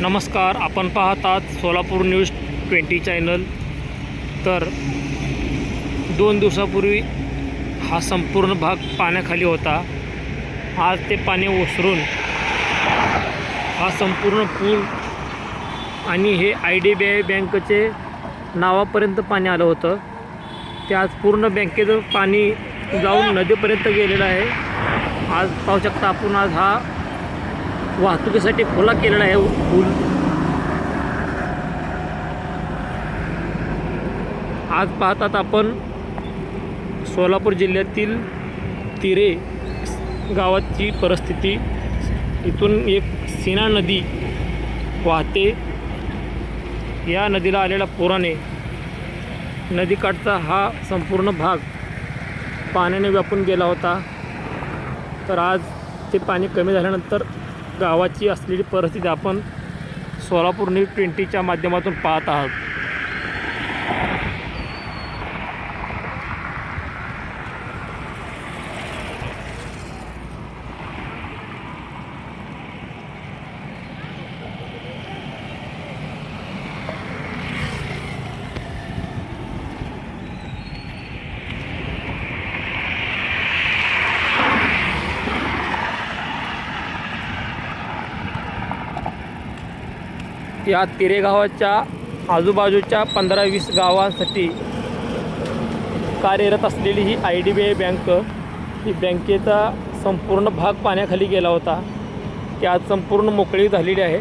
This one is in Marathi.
नमस्कार आपण पाहतात सोलापूर न्यूज ट्वेंटी चॅनल. तर दोन दिवसापूर्वी हा संपूर्ण भाग पाण्याखाली होता. आज ते पाणी ओसरून हा संपूर्ण पूल आणि हे आय डी बी आय बँकचे नावापर्यंत पाणी आलं होतं. ते आज पूर्ण बँकेचं पाणी जाऊन नदीपर्यंत गेलेलं आहे. आज पाहू शकता आपण आज हा वाहतुकीसाठी खुला केलेला आहे पूल. आज पाहतात आपण सोलापूर जिल्ह्यातील तिरे गावाची परिस्थिती. इथून एक सीना नदी वाहते. या नदीला आलेल्या पुराने नदीकाठचा हा संपूर्ण भाग पाण्याने व्यापून गेला होता. तर आज ते पाणी कमी झाल्यानंतर गावाची असलेली परिस्थिती आपण सोलापूर न्यूज ट्वेंटीच्या माध्यमातून पाहत आहात. या तिरेगावाच्या आजूबाजूच्या पंधरा वीस गावांसाठी कार्यरत असलेली ही I D B I bank ही बँकेचा संपूर्ण भाग पाण्याखाली गेला होता. त्यात आज संपूर्ण मोकळी झालेली आहे.